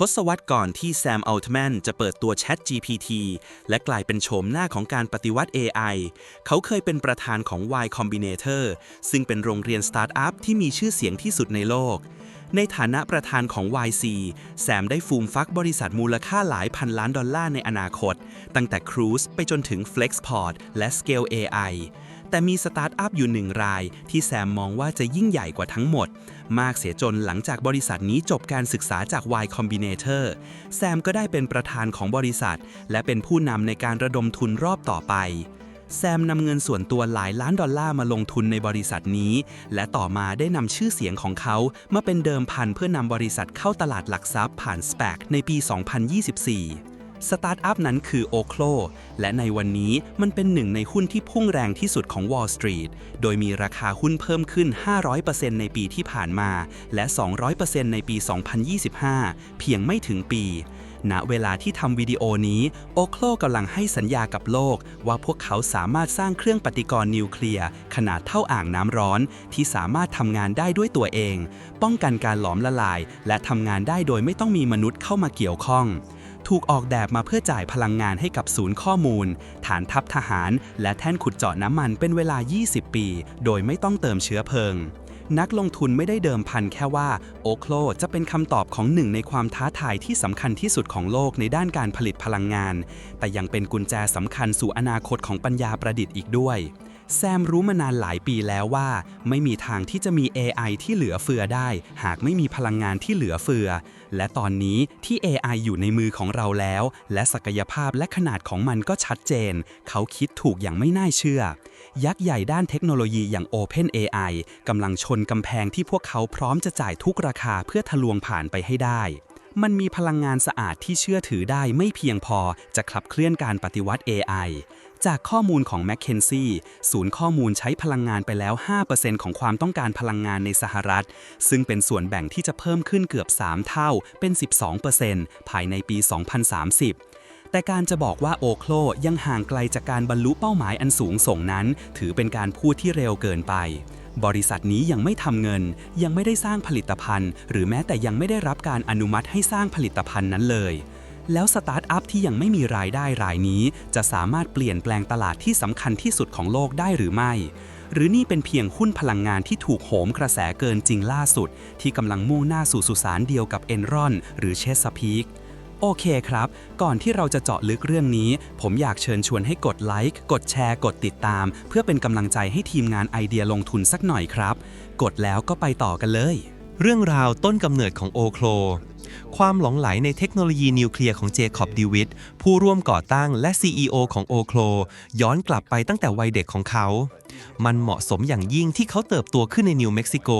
ทศวรรษก่อนที่แซมอัลตแมนจะเปิดตัว Chat GPT และกลายเป็นโฉมหน้าของการปฏิวัติ AI เขาเคยเป็นประธานของ Y Combinator ซึ่งเป็นโรงเรียนสตาร์ทอัพที่มีชื่อเสียงที่สุดในโลก ในฐานะประธานของ YC แซมได้ฟูมฟักบริษัทมูลค่าหลายพันล้านดอลลาร์ในอนาคต ตั้งแต่ Cruise ไปจนถึง Flexport และ Scale AI แต่มีสตาร์ทอัพอยู่หนึ่งรายที่แซมมองว่าจะยิ่งใหญ่กว่าทั้งหมด มากเสียจนหลังจากบริษัทนี้จบการศึกษาจาก Y Combinator แซมก็ได้เป็นประธานของบริษัท และเป็นผู้นำในการระดมทุนรอบต่อไป แซมนำเงินส่วนตัวหลายล้านดอลลาร์มาลงทุนในบริษัทนี้ และต่อมาได้นำชื่อเสียงของเขามาเป็นเดิมพันเพื่อนำบริษัทเข้าตลาดหลักทรัพย์ผ่าน SPAC ในปี 2024 สตาร์ทอัพนั้นคือ o c l o และในวันนี้มันเป็นหนึ่งในหุ้นที่พุ่งแรงที่สุดของ Wall Street โดยมีราคาหุ้นเพิ่มขึ้น 500%ในปีที่ผ่านมา และ 200%ในปี 2025 เพียงไม่ถึงปี ณ เวลาที่ทำวิดีโอนี้ โอโคลกำลังให้สัญญากับโลก ว่าพวกเขาสามารถสร้างเครื่องปฏิกรณ์นิวเคลียร์ขนาดเท่าอ่างน้ำร้อน ที่สามารถทำงานได้ด้วยตัวเอง ป้องกันการหลอมละลาย และทำงานได้โดยไม่ต้องมีมนุษย์เข้ามาเกี่ยวข้อง ถูกออกแบบมาเพื่อจ่ายพลังงานให้กับศูนย์ข้อมูล ฐานทัพทหาร และแท่นขุดเจาะน้ำมันเป็นเวลา 20 ปี โดยไม่ต้องเติมเชื้อเพลิง นักลงทุนไม่ได้เดิมพันแค่ว่าโอโคลจะเป็นคำตอบของหนึ่งในความท้าทายที่สำคัญที่สุดของโลกในด้านการผลิตพลังงาน แต่ยังเป็นกุญแจสำคัญสู่อนาคตของปัญญาประดิษฐ์อีกด้วย แซมรู้มานานหลายปีแล้วว่า ไม่มีทางที่จะมี AI ที่เหลือเฟือได้ หากไม่มีพลังงานที่เหลือเฟือ และตอนนี้ที่ AI อยู่ในมือของเราแล้ว และศักยภาพและขนาดของมันก็ชัดเจน เขาคิดถูกอย่างไม่น่าเชื่อ ยักษ์ใหญ่ด้านเทคโนโลยีอย่าง OpenAI กำลังชนกำแพงที่พวกเขาพร้อมจะจ่ายทุกราคาเพื่อทะลวงผ่านไปให้ได้มันมีพลังงานสะอาดที่เชื่อถือได้ไม่เพียงพอจะขับเคลื่อนการปฏิวัติ AI จากข้อมูลของ m c k เคนซี่ศูนย์ข้อมูลใช้พลังงานไปแล้ว 5%ของความต้องการพลังงานในสหรัฐ ซึ่งเป็นส่วนแบ่งที่จะเพิ่มขึ้นเกือบ 3 เท่าเป็น 12%ภายในปี 2030แต่การจะบอกว่าโอโคลยังห่างไกลจากการบรรลุเป้าหมายอันสูงส่งนั้น ถือเป็นการพูดที่เร็วเกินไป บริษัทนี้ยังไม่ทำเงิน ยังไม่ได้สร้างผลิตภัณฑ์ หรือแม้แต่ยังไม่ได้รับการอนุมัติให้สร้างผลิตภัณฑ์นั้นเลย แล้วสตาร์ทอัพที่ยังไม่มีรายได้รายนี้ จะสามารถเปลี่ยนแปลงตลาดที่สำคัญที่สุดของโลกได้หรือไม่ หรือนี่เป็นเพียงหุ้นพลังงานที่ถูกโหมกระแสเกินจริงล่าสุด ที่กำลังมุ่งหน้าสู่สุสานเดียวกับเอนรอนหรือเชสพีกโอเคครับ ก่อนที่เราจะเจาะลึกเรื่องนี้ ผมอยากเชิญชวนให้กดไลค์ กดแชร์ กดติดตาม เพื่อเป็นกำลังใจให้ทีมงานไอเดียลงทุนสักหน่อยครับ กดแล้วก็ไปต่อกันเลย เรื่องราวต้นกำเนิดของโอโคลความหลงไหลในเทคโนโลยีนิวเคลียร์ของเจคอบดิวิทผู้ร่วมก่อตั้งและ CEO ของโอโคลย้อนกลับไปตั้งแต่วัยเด็กของเขา มันเหมาะสมอย่างยิ่งที่เขาเติบโตขึ้นในนิวเม็กซิโก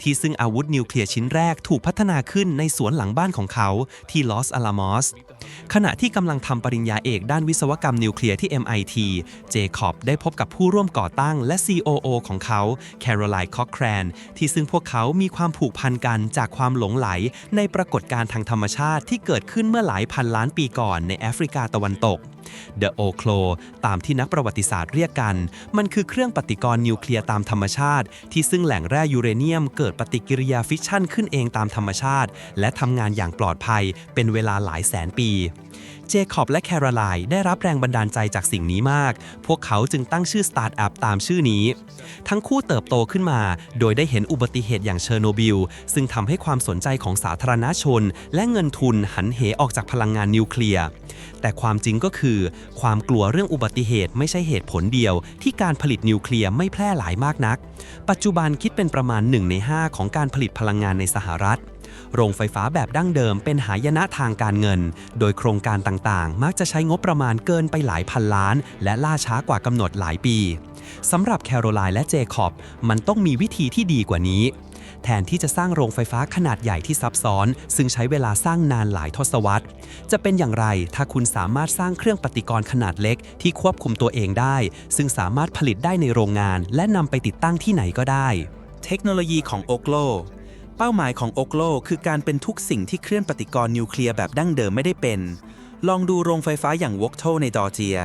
ที่ซึ่งอาวุธนิวเคลียร์ชิ้นแรกถูกพัฒนาขึ้นในสวนหลังบ้านของเขาที่ลอสอาลามอส ขณะที่กำลังทำปริญญาเอกด้านวิศวกรรมนิวเคลียร์ที่ MIT เจคอบได้พบกับผู้ร่วมก่อตั้งและ COO ของเขาแคโรไลน์คอ c แครนที่ซึ่งพวกเขามีความผูกพันกันจากความหลงไหล ในปรากฏการณ์ทางธรรมชาติที่เกิดขึ้นเมื่อหลายพันล้านปีก่อนในแอฟริกาตะวันตก The o c l o ตามที่นักประวัติศาสตร์เรียกกัน มันคือเครื่องปฏิกรณ์นิวเคลียร์ตามธรรมชาติ ที่ซึ่งแหล่งแร่ยูเรเนียมเกิดปฏิกิริยาฟิชชันขึ้นเองตามธรรมชาติ และทำงานอย่างปลอดภัยเป็นเวลาหลายแสนปีเจคอบและแคโรไลน์ได้รับแรงบันดาลใจจากสิ่งนี้มาก พวกเขาจึงตั้งชื่อสตาร์ทอัพตามชื่อนี้ ทั้งคู่เติบโตขึ้นมา โดยได้เห็นอุบัติเหตุอย่างเชอร์โนบิล ซึ่งทำให้ความสนใจของสาธารณชน และเงินทุนหันเหออกจากพลังงานนิวเคลียร์ แต่ความจริงก็คือ ความกลัวเรื่องอุบัติเหตุไม่ใช่เหตุผลเดียว ที่การผลิตนิวเคลียร์ไม่แพร่หลายมากนัก ปัจจุบันคิดเป็นประมาณ 1 ใน 5 ของการผลิตพลังงานในสหรัฐ โรงไฟฟ้าแบบดั้งเดิมเป็นหายนะทางการเงิน โดยโครงการต่างๆ มักจะใช้งบประมาณเกินไปหลายพันล้าน และล่าช้ากว่ากำหนดหลายปีสำหรับแคโรไลน์และเจคอบมันต้องมีวิธีที่ดีกว่านี้ แทนที่จะสร้างโรงไฟฟ้าขนาดใหญ่ที่ซับซ้อน ซึ่งใช้เวลาสร้างนานหลายทศวรรษ จะเป็นอย่างไรถ้าคุณสามารถสร้างเครื่องปฏิกรณ์ขนาดเล็กที่ควบคุมตัวเองได้ ซึ่งสามารถผลิตได้ในโรงงาน และนำไปติดตั้งที่ไหนก็ได้ เทคโนโลยีของโอโกลเป้าหมายของโอโกลคือการเป็นทุกสิ่งที่เคลื่อนปฏิกรณ์นิวเคลียร์แบบดั้งเดิมไม่ได้เป็น ลองดูโรงไฟฟ้าอย่างวอกโตในดอร์เจีย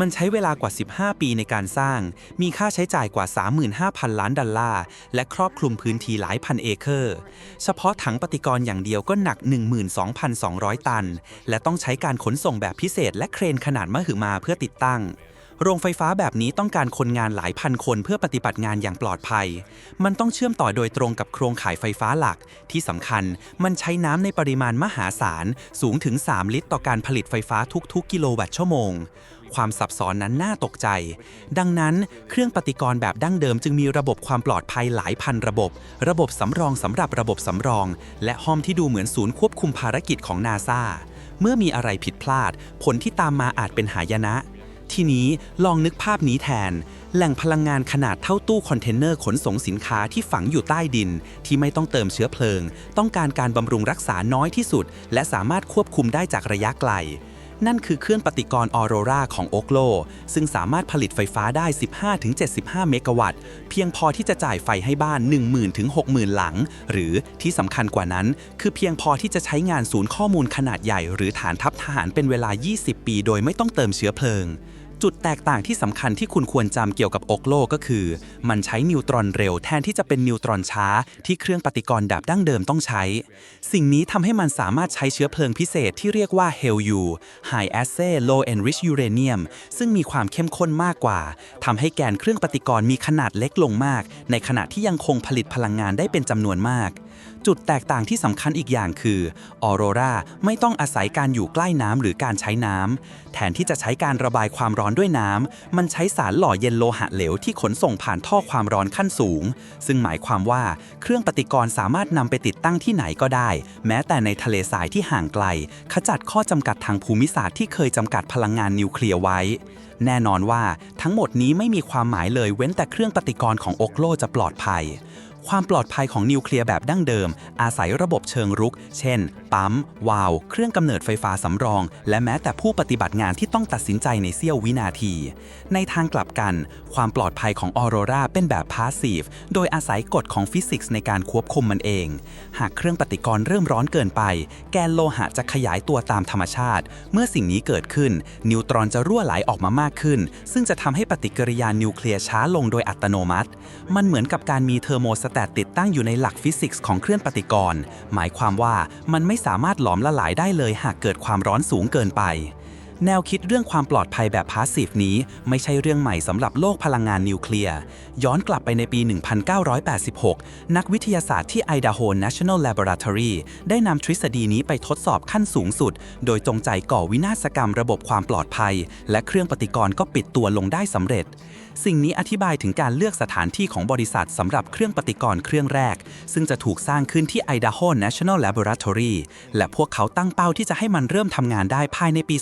มันใช้เวลากว่า 15 ปีในการสร้าง มีค่าใช้จ่ายกว่า 35,000 ล้านดอลลาร์ และครอบคลุมพื้นที่หลายพันเอเคอร์ เฉพาะถังปฏิกรณ์อย่างเดียวก็หนัก 12,200 ตัน และต้องใช้การขนส่งแบบพิเศษและเครนขนาดมหึมาเพื่อติดตั้ง โรงไฟฟ้าแบบนี้ต้องการคนงานหลายพันคนเพื่อปฏิบัติงานอย่างปลอดภัย มันต้องเชื่อมต่อโดยตรงกับโครงข่ายไฟฟ้าหลัก ที่สำคัญมันใช้น้ำในปริมาณมหาศาล สูงถึง 3 ลิตร ต่อการผลิตไฟฟ้าทุกๆ กิโลวัตต์ชั่วโมง ความซับซ้อนนั้นน่าตกใจ ดังนั้นเครื่องปฏิกรณ์แบบดั้งเดิมจึงมีระบบความปลอดภัยหลายพันระบบ ระบบสำรองสำหรับระบบสำรอง และห้อมที่ดูเหมือนศูนย์ควบคุมภารกิจของนาซาเมื่อมีอะไรผิดพลาด ผลที่ตามมาอาจเป็นหายนะ ทีนี้ลองนึกภาพนี้แทน แหล่งพลังงานขนาดเท่าตู้คอนเทนเนอร์ขนส่งสินค้าที่ฝังอยู่ใต้ดิน ที่ไม่ต้องเติมเชื้อเพลิง ต้องการการบำรุงรักษาน้อยที่สุด และสามารถควบคุมได้จากระยะไกล นั่นคือเครื่องปฏิกรณ์ออโรราของโอ k โล ซึ่งสามารถผลิตไฟฟ้าได้ 15-75 เมกะวัตต์ เพียงพอที่จะจ่ายไฟให้บ้าน 10,000-60,000 หลัง หรือที่สำคัญกว่านั้น คือเพียงพอที่จะใช้งานศูนย์ข้อมูลขนาดใหญ่ หรือฐานทัพทหารเป็นเวลา 20 ปี โดยไม่ต้องเติมเชื้อเพลิง จุดแตกต่างที่สำคัญที่คุณควรจำเกี่ยวกับโอกโลกก็คือ มันใช้นิวตรอนเร็วแทนที่จะเป็นนิวตรอนช้า ที่เครื่องปฏิกรณ์แบบดั้งเดิมต้องใช้ สิ่งนี้ทำให้มันสามารถใช้เชื้อเพลิงพิเศษที่เรียกว่า HELU High Assay Low Enriched Uranium ซึ่งมีความเข้มข้นมากกว่าทำให้แกนเครื่องปฏิกรณ์มีขนาดเล็กลงมาก ในขณะที่ยังคงผลิตพลังงานได้เป็นจำนวนมาก จุดแตกต่างที่สำคัญอีกอย่างคือออโรราไม่ต้องอาศัยการอยู่ใกล้น้ำหรือการใช้น้ำแทนที่จะใช้การระบายความร้อนด้วยน้ำมันใช้สารหล่อเย็นโลหะเหลวที่ขนส่งผ่านท่อความร้อนขั้นสูง ซึ่งหมายความว่าเครื่องปฏิกรณ์สามารถนำไปติดตั้งที่ไหนก็ได้ แม้แต่ในทะเลทรายที่ห่างไกล ขจัดข้อจำกัดทางภูมิศาสตร์ที่เคยจำกัดพลังงานนิวเคลียร์ไว้ แน่นอนว่าทั้งหมดนี้ไม่มีความหมายเลยเว้นแต่เครื่องปฏิกรณ์ของโอกโลจะปลอดภัย ความปลอดภัยของนิวเคลียร์แบบดั้งเดิม อาศัยระบบเชิงรุก เช่น ปั๊ม วาล์วเครื่องกำเนิดไฟฟ้าสำรอง และแม้แต่ผู้ปฏิบัติงานที่ต้องตัดสินใจในเสี้ยววินาที ในทางกลับกัน ความปลอดภัยของออโรราเป็นแบบพาสซีฟโดยอาศัยกฎของฟิสิกส์ในการควบคุมมันเอง หากเครื่องปฏิกรณ์เริ่มร้อนเกินไป แกนโลหะจะขยายตัวตามธรรมชาติ เมื่อสิ่งนี้เกิดขึ้น นิวตรอนจะรั่วไหลออกมามากขึ้น ซึ่งจะทำให้ปฏิกิริยานิวเคลียร์ช้าลงโดยอัตโนมัติ มันเหมือนกับการมีเทอร์โมสแตตติดตั้งอยู่ในหลักฟิสิกส์ของเครื่องปฏิกรณ์ หมายความว่ามันไม่สามารถหลอมละลายได้เลยหากเกิดความร้อนสูงเกินไป แนวคิดเรื่องความปลอดภัยแบบพาสซีฟนี้ ไม่ใช่เรื่องใหม่สำหรับโลกพลังงานนิวเคลียร์ ย้อนกลับไปในปี 1986 นักวิทยาศาสตร์ที่ Idaho National Laboratory ได้นำทฤษฎีนี้ไปทดสอบขั้นสูงสุด โดยจงใจก่อวินาศกรรมระบบความปลอดภัย และเครื่องปฏิกรณ์ก็ปิดตัวลงได้สำเร็จ สิ่งนี้อธิบายถึงการเลือกสถานที่ของบริษัทสำหรับเครื่องปฏิกรณ์เครื่องแรก ซึ่งจะถูกสร้างขึ้นที่ Idaho National Laboratory และพวกเขาตั้งเป้าที่จะให้มันเริ่มทำงานได้ภายในปี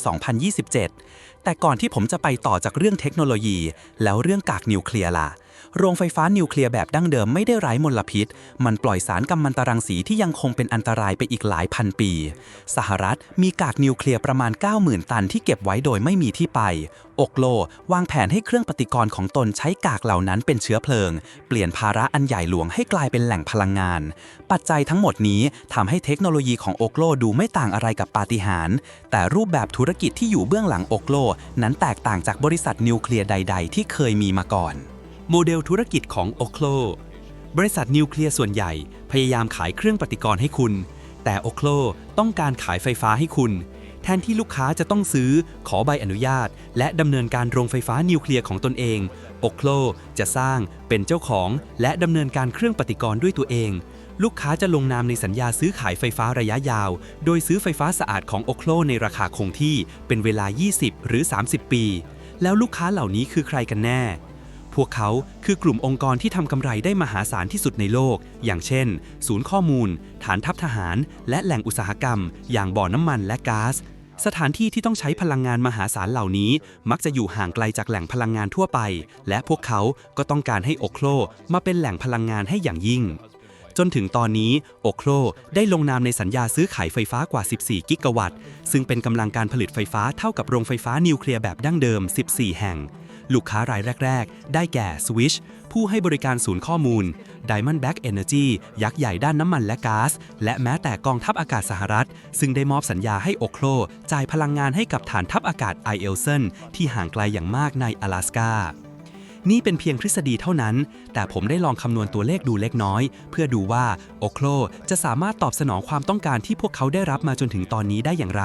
2027 แต่ก่อนที่ผมจะไปต่อจากเรื่องเทคโนโลยี แล้วเรื่องกากนิวเคลียร์ล่ะ โรงไฟฟ้านิวเคลียร์แบบดั้งเดิมไม่ได้ไร้มลพิษ มันปล่อยสารกัมมันตรังสีที่ยังคงเป็นอันตรายไปอีกหลายพันปี สหรัฐมีกากนิวเคลียร์ประมาณ 90,000 ตันที่เก็บไว้โดยไม่มีที่ไป อกโล วางแผนให้เครื่องปฏิกรณ์ของตนใช้กากเหล่านั้นเป็นเชื้อเพลิง เปลี่ยนภาระอันใหญ่หลวงให้กลายเป็นแหล่งพลังงาน ปัจจัยทั้งหมดนี้ทำให้เทคโนโลยีของโอกโลดูไม่ต่างอะไรกับปาฏิหาริย์แต่รูปแบบธุรกิจที่อยู่เบื้องหลังโอกโล นั้นแตกต่างจากบริษัทนิวเคลียร์ใด ๆ ที่เคยมีมาก่อน โมเดลธุรกิจของโอ k โลบริษัทนิวเคลียร์ส่วนใหญ่พยายามขายเครื่องปฏิกรณ์ให้คุณ แต่โอ k โลต้องการขายไฟฟ้าให้คุณ แทนที่ลูกค้าจะต้องซื้อ ขอใบอนุญาต และดำเนินการโรงไฟฟ้านิวเคลียร์ของตนเองโอ k โลจะสร้างเป็นเจ้าของ และดำเนินการเครื่องปฏิกรณ์ด้วยตัวเอง ลูกค้าจะลงนามในสัญญาซื้อขายไฟฟ้าระยะยาว โดยซื้อไฟฟ้าสะอาดของโอ k โลในราคาคงที่เป็นเวลา 20 หรือ 30 ปี แล้วลูกค้าเหล่านี้คือใครกันแน่ วกเขาคือกลุ่มองค์กรที่ทำกำไรได้มหาศาลที่สุดในโลก อย่างเช่น ศูนย์ข้อมูล ฐานทัพทหาร และแหล่งอุตสาหกรรม อย่างบ่อน้ำมันและก๊าซสถานที่ที่ต้องใช้พลังงานมหาศาลเหล่านี้ มักจะอยู่ห่างไกลจากแหล่งพลังงานทั่วไป และพวกเขาก็ต้องการให้โอโคลมาเป็นแหล่งพลังงานให้อย่างยิ่ง จนถึงตอนนี้โอโคลได้ลงนามในสัญญาซื้อขายไฟฟ้ากว่า 14 กิกะวัตต์ ซึ่งเป็นกำลังการผลิตไฟฟ้าเท่ากับโรงไฟฟ้านิวเคลียร์แบบดั้งเดิม 14 แห่ง ลูกค้ารายแรก ๆ ได้แก่ Swish ผู้ให้บริการศูนย์ข้อมูล Diamondback Energy ยักษ์ใหญ่ด้านน้ำมันและก๊าซ และแม้แต่กองทัพอากาศสหรัฐ ซึ่งได้มอบสัญญาให้โอโคลจ่ายพลังงานให้กับฐานทัพอากาศไอเอลเซนที่ห่างไกลอย่างมากใน阿拉สกานี่เป็นเพียงทฤษฎีเท่านั้น แต่ผมได้ลองคำนวณตัวเลขดูเล็กน้อย เพื่อดูว่าโอโคลจะสามารถตอบสนองความต้องการที่พวกเขาได้รับมาจนถึงตอนนี้ได้อย่างไร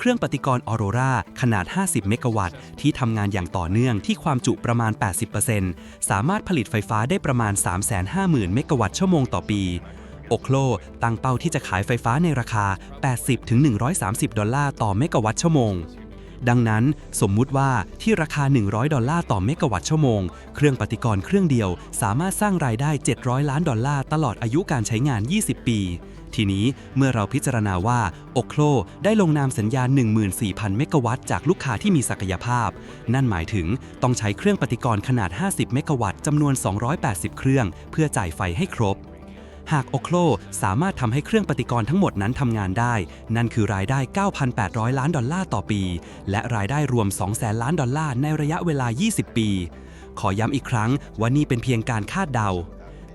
เครื่องปฏิกรณ์ออโรราขนาด 50 เมกะวัตต์ ที่ทำงานอย่างต่อเนื่องที่ความจุประมาณ 80%สามารถผลิตไฟฟ้าได้ประมาณ 350,000 เมกะวัตต์ชั่วโมงต่อปีโอโคลตั้งเป้าที่จะขายไฟฟ้าในราคา 80-130 ดอลลาร์ต่อเมกะวัตต์ชั่วโมง ดังนั้นสมมุติว่าที่ราคา 100 ดอลลาร์ต่อเมกะวัตต์ชั่วโมง เครื่องปฏิกรณ์เครื่องเดียว สามารถสร้างรายได้ 700 ล้านดอลลาร์ตลอดอายุการใช้งาน 20 ปี ทีนี้เมื่อเราพิจารณาว่าโอโคลได้ลงนามสัญญา 14,000 เมกะวัตต์จากลูกค้าที่มีศักยภาพ นั่นหมายถึงต้องใช้เครื่องปฏิกรณ์ขนาด 50 เมกะวัตต์จำนวน 280 เครื่อง เพื่อจ่ายไฟให้ครบหากโอโคลสามารถทำให้เครื่องปฏิกรณ์ทั้งหมดนั้นทำงานได้ นั่นคือรายได้ 9,800 ล้านดอลลาร์ต่อปี และรายได้รวม 200,000 ล้านดอลลาร์ในระยะเวลา 20 ปี ขอย้ำอีกครั้งว่านี่เป็นเพียงการคาดเดา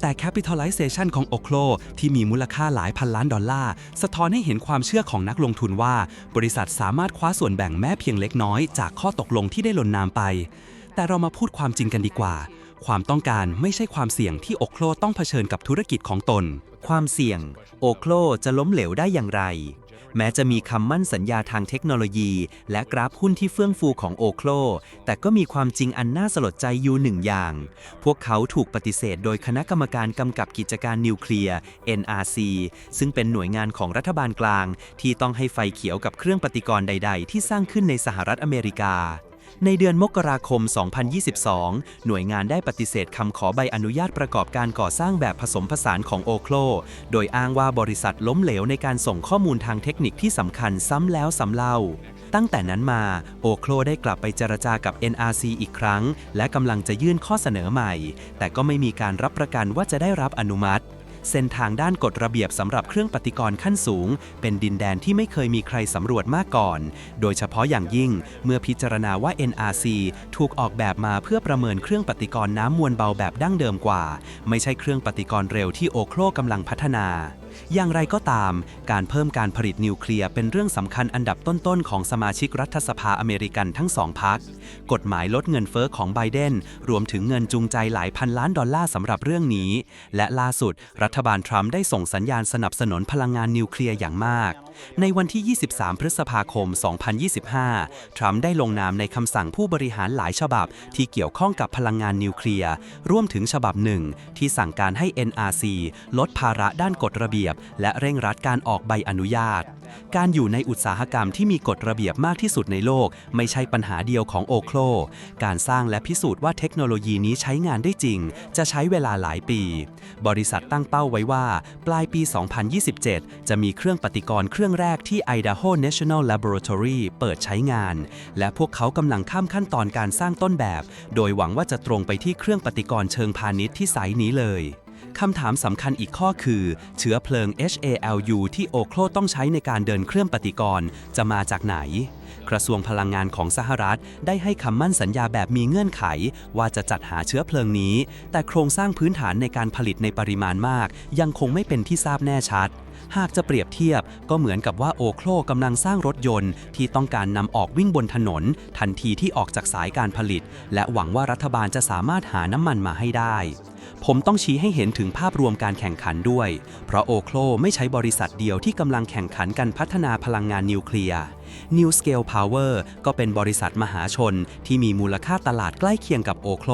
แต่ capitalization ของ o c l o ที่มีมูลค่าหลายพันล้านดอลลาร์ สะท้อนให้เห็นความเชื่อของนักลงทุนว่า บริษัทสามารถคว้าส่วนแบ่งแม้เพียงเล็กน้อยจากข้อตกลงที่ได้ลนนามไป แต่เรามาพูดความจริงกันดีกว่า ความต้องการไม่ใช่ความเสี่ยงที่โอโคลต้องเผชิญกับธุรกิจของตน ความเสี่ยง โอโคลจะล้มเหลวได้อย่างไร แม้จะมีคำมั่นสัญญาทางเทคโนโลยี และกราฟหุ้นที่เฟื่องฟูของโอโคลแต่ก็มีความจริงอันน่าสลดใจอยู่หนึ่งอย่าง พวกเขาถูกปฏิเสธโดยคณะกรรมการกำกับกิจการนิวเคลียร์ NRC ซึ่งเป็นหน่วยงานของรัฐบาลกลาง ที่ต้องให้ไฟเขียวกับเครื่องปฏิกรณ์ใด ๆ ที่สร้างขึ้นในสหรัฐอเมริกา ในเดือนมกราคม 2022 หน่วยงานได้ปฏิเสธคำขอใบอนุญาตประกอบการก่อสร้างแบบผสมผสานของโอโคลโดยอ้างว่าบริษัทล้มเหลวในการส่งข้อมูลทางเทคนิคที่สำคัญซ้ำแล้วซ้ำเล่าตั้งแต่นั้นมาโอโคลได้กลับไปเจรจากับ NRC อีกครั้ง และกำลังจะยื่นข้อเสนอใหม่ แต่ก็ไม่มีการรับประกันว่าจะได้รับอนุมัติ เส้นทางด้านกฎระเบียบสำหรับเครื่องปฏิกรณ์ขั้นสูง เป็นดินแดนที่ไม่เคยมีใครสำรวจมาก่อน โดยเฉพาะอย่างยิ่ง เมื่อพิจารณาว่า NRC ถูกออกแบบมาเพื่อประเมินเครื่องปฏิกรณ์น้ำมวลเบาแบบดั้งเดิมกว่า ไม่ใช่เครื่องปฏิกรณ์เร็วที่โอโครกำลังพัฒนา อย่างไรก็ตาม การเพิ่มการผลิตนิวเคลียร์เป็นเรื่องสำคัญอันดับต้นๆ ของสมาชิกรัฐสภาอเมริกันทั้งสองพัก กฎหมายลดเงินเฟอ้อของไบเดน รวมถึงเงินจูงใจหลายพันล้านดอลลาร์สำหรับเรื่องนี้ และล่าสุด รัฐบาลทรัมป์ได้ส่งสัญญาณสนับสนุนพลังงานนิวเคลียร์อย่างมากในวันที่ 23 พฤษภาคม 2025 ทรัมป์ได้ลงนามในคำสั่งผู้บริหารหลายฉบับที่เกี่ยวข้องกับพลังงานนิวเคลียร์รวมถึงฉบับหนึ่งที่สั่งการให้ NRC ลดภาระด้านกฎระเบียบ และเร่งรัดการออกใบอนุญาต การอยู่ในอุตสาหกรรมที่มีกฎระเบียบมากที่สุดในโลก ไม่ใช่ปัญหาเดียวของโอโคลการสร้างและพิสูจน์ว่าเทคโนโลยีนี้ใช้งานได้จริง จะใช้เวลาหลายปี บริษัทตั้งเป้าไว้ว่า ปลายปี 2027 จะมีเครื่องปฏิกรณ์เครื่องื่องแรกที่ Idaho National Laboratory เปิดใช้งาน และพวกเขากำลังข้ามขั้นตอนการสร้างต้นแบบ โดยหวังว่าจะตรงไปที่เครื่องปฏิกรณ์เชิงพาณิชย์ที่ไซต์นี้เลยคำถามสำคัญอีกข้อคือ เชื้อเพลิง HALU ที่โอโคลต้องใช้ในการเดินเครื่องปฏิกรณ์จะมาจากไหน กระทรวงพลังงานของสหรัฐ ได้ให้คำมั่นสัญญาแบบมีเงื่อนไข ว่าจะจัดหาเชื้อเพลิงนี้ แต่โครงสร้างพื้นฐานในการผลิตในปริมาณมาก ยังคงไม่เป็นที่ทราบแน่ชัด หากจะเปรียบเทียบก็เหมือนกับว่าโอโคลกำลังสร้างรถยนต์ ที่ต้องการนำออกวิ่งบนถนน ทันทีที่ออกจากสายการผลิต และหวังว่ารัฐบาลจะสามารถหาน้ำมันมาให้ได้ ผมต้องชี้ให้เห็นถึงภาพรวมการแข่งขันด้วย เพราะโอโคลไม่ใช้บริษัทเดียวที่กำลังแข่งขันกันพัฒนาพลังงานนิวเคลียร์ New Scale Power ก็เป็นบริษัทมหาชนที่มีมูลค่าตลาดใกล้เคียงกับโอโคล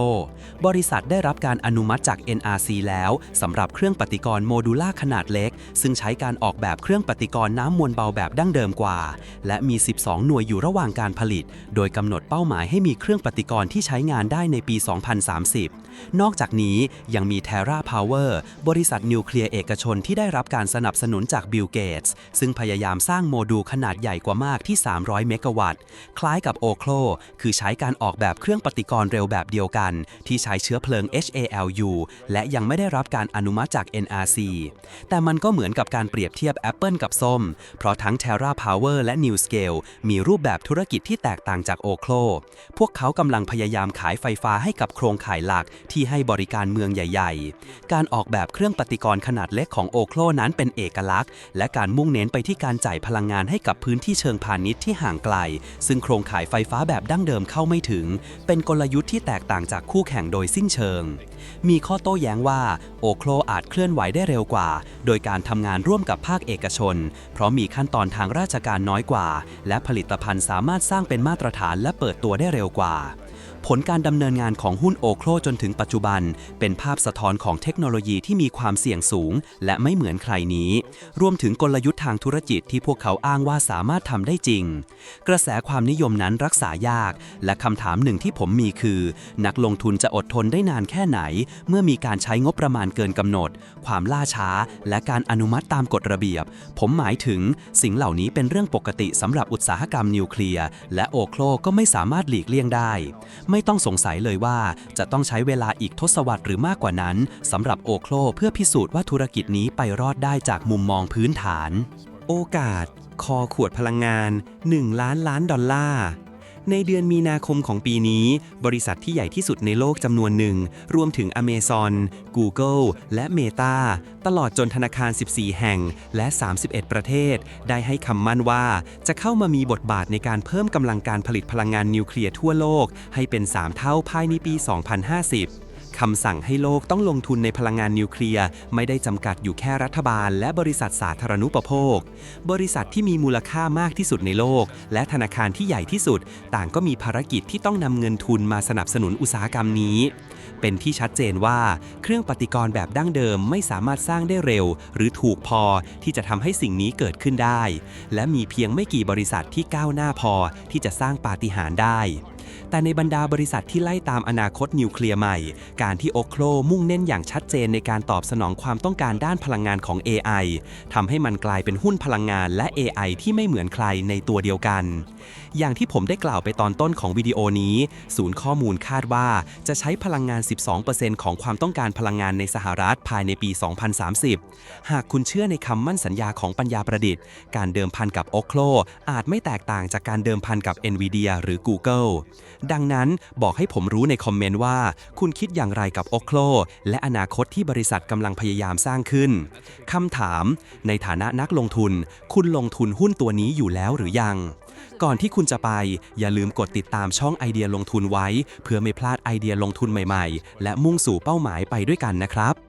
บริษัทได้รับการอนุมัติจาก NRC แล้วสำหรับเครื่องปฏิกรณ์โมดูล่าขนาดเล็ก ซึ่งใช้การออกแบบเครื่องปฏิกรณ์น้ำมวลเบาแบบดั้งเดิมกว่า และมี 12 หน่วยอยู่ระหว่างการผลิต โดยกำหนดเป้าหมายให้มีเครื่องปฏิกรณ์ที่ใช้งานได้ในปี 2030 นอกจากนี้ยังมี Terra Power บริษัทนิวเคลียร์เอกชนที่ได้รับการสนับสนุนจากบิลเกตส์ซึ่งพยายามสร้างโมดูลขนาดใหญ่กว่ามากที่ 300 เมกะวัตต์ คล้ายกับโอโคลคือใช้การออกแบบเครื่องปฏิกรณ์เร็วแบบเดียวกัน ที่ใช้เชื้อเพลิง HALU และยังไม่ได้รับการอนุมัติจาก NRC แต่มันก็เหมือนกับการเปรียบเทียบ Apple กับส้ม เพราะทั้ง Terra Power และ New Scale มีรูปแบบธุรกิจที่แตกต่างจากโอโคลพวกเขากำลังพยายามขายไฟฟ้าให้กับโครงข่ายหลักที่ให้บริการเมืองใหญ่ ๆ การออกแบบเครื่องปฏิกรณ์ขนาดเล็กของโอโคลนั้นเป็นเอกลักษณ์ และการมุ่งเน้นไปที่การจ่ายพลังงานให้กับพื้นที่เชิงพาณิชย์ที่ห่างไกล ซึ่งโครงข่ายไฟฟ้าแบบดั้งเดิมเข้าไม่ถึง เป็นกลยุทธ์ที่แตกต่างจากคู่แข่งโดยสิ้นเชิง มีข้อโต้แย้งว่าโอโคลอาจเคลื่อนไหวได้เร็วกว่า โดยการทำงานร่วมกับภาคเอกชน เพราะมีขั้นตอนทางราชการน้อยกว่า และผลิตภัณฑ์สามารถสร้างเป็นมาตรฐานและเปิดตัวได้เร็วกว่า ผลการดำเนินงานของหุ้นโอโคลจนถึงปัจจุบัน เป็นภาพสะท้อนของเทคโนโลยีที่มีความเสี่ยงสูง และไม่เหมือนใครนี้ รวมถึงกลยุทธ์ทางธุรกิจที่พวกเขาอ้างว่าสามารถทำได้จริง กระแสความนิยมนั้นรักษายาก และคำถามหนึ่งที่ผมมีคือ นักลงทุนจะอดทนได้นานแค่ไหน เมื่อมีการใช้งบประมาณเกินกำหนด ความล่าช้า และการอนุมัติตามกฎระเบียบ ผมหมายถึง สิ่งเหล่านี้เป็นเรื่องปกติสำหรับอุตสาหกรรมนิวเคลียร์และโอโคลก็ไม่สามารถหลีกเลี่ยงได้ไม่ต้องสงสัยเลยว่าจะต้องใช้เวลาอีกทศวรรษหรือมากกว่านั้นสำหรับโอโคลเพื่อพิสูจน์ว่าธุรกิจนี้ไปรอดได้จากมุมมองพื้นฐาน โอกาส คอขวดพลังงาน 1 ล้านล้านดอลลาร์ ในเดือนมีนาคมของปีนี้ บริษัทที่ใหญ่ที่สุดในโลกจำนวนหนึ่ง รวมถึง Amazon Google และ Meta ตลอดจนธนาคาร 14 แห่งและ 31 ประเทศ ได้ให้คำมั่นว่า จะเข้ามามีบทบาทในการเพิ่มกำลังการผลิตพลังงานนิวเคลียร์ทั่วโลก ให้เป็น 3 เท่าภายในปี 2050 คำสั่งให้โลกต้องลงทุนในพลังงานนิวเคลียร์ไม่ได้จำกัดอยู่แค่รัฐบาล และบริษัทสาธารณูปโภค บริษัทที่มีมูลค่ามากที่สุดในโลก และธนาคารที่ใหญ่ที่สุด ต่างก็มีภารกิจที่ต้องนำเงินทุนมาสนับสนุนอุตสาหกรรมนี้ เป็นที่ชัดเจนว่า เครื่องปฏิกรณ์แบบดั้งเดิมไม่สามารถสร้างได้เร็ว หรือถูกพอที่จะทำให้สิ่งนี้เกิดขึ้นได้ และมีเพียงไม่กี่บริษัทที่ก้าวหน้าพอที่จะสร้างปาฏิหาริย์ได้แต่ในบรรดาบริษัทที่ไล่ตามอนาคตนิวเคลียร์ใหม่ การที่โอโคลมุ่งเน้นอย่างชัดเจนในการตอบสนองความต้องการด้านพลังงานของ AI ทำให้มันกลายเป็นหุ้นพลังงานและ AI ที่ไม่เหมือนใครในตัวเดียวกัน อย่างที่ผมได้กล่าวไปตอนต้นของวิดีโอนี้ ศูนย์ข้อมูลคาดว่าจะใช้พลังงาน 12%ของความต้องการพลังงานในสหรัฐภายในปี 2030 หากคุณเชื่อในคำมั่นสัญญาของปัญญาประดิษฐ์ การเดิมพันกับโอโคลอาจไม่แตกต่างจากการเดิมพันกับ NVIDIA หรือ Google ดังนั้นบอกให้ผมรู้ในคอมเมนต์ว่า คุณคิดอย่างไรกับโอโคลและอนาคตที่บริษัทกำลังพยายามสร้างขึ้นคำถาม ในฐานะนักลงทุน คุณลงทุนหุ้นตัวนี้อยู่แล้วหรือยัง ก่อนที่คุณจะไป อย่าลืมกดติดตามช่องไอเดียลงทุนไว้ เพื่อไม่พลาดไอเดียลงทุนใหม่ๆ และมุ่งสู่เป้าหมายไปด้วยกันนะครับ